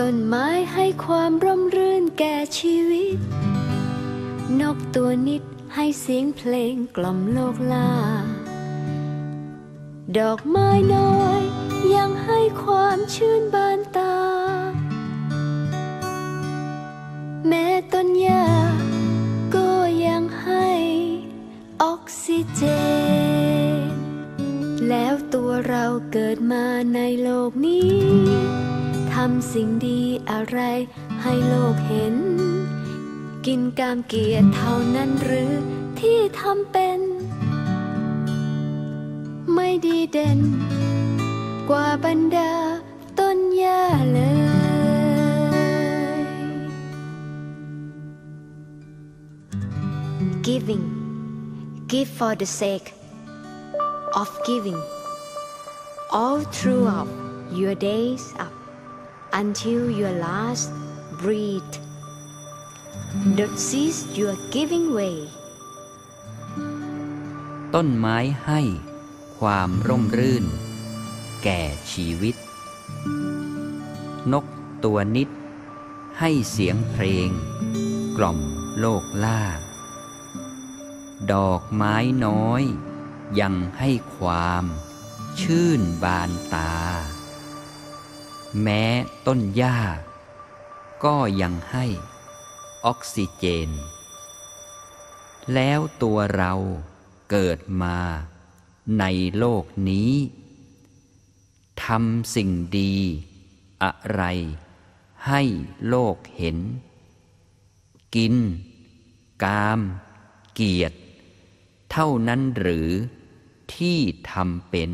ต้นไม้ให้ความร่มรื่นแก่ชีวิต นกตัวนิดให้เสียงเพลงกล่อมโลกลา ดอกไม้น้อยยังให้ความชื่นบานตา ตัวเราเกิดมาในโลกนี้ ทำสิ่งดีอะไรให้โลกเห็น กินกามเกียรติเท่านั้นหรือที่ทำเป็น ไม่ดีเด่น กว่าบรรดาต้นหญ้าเลย Giving Give for the sake of giving all throughout your days up until your last breath. Don't cease your giving way. ต้นไม้ให้ความร่มรื่น แก่ชีวิต นกตัวนิด ให้เสียงเพลง กล่อมโลกล่า ดอกไม้น้อย ยังให้ความ ชื่นบานตา แม้ต้นหญ้า ก็ยังให้ออกซิเจน แล้วตัวเราเกิดมาในโลกนี้ทำสิ่งดีอะไรให้โลกเห็น กิน กาม เกียรติ เท่านั้นหรือที่ทำเป็น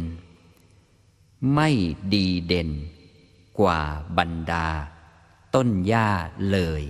ไม่ดีเด่น กว่าบรรดา ต้นหญ้าเลย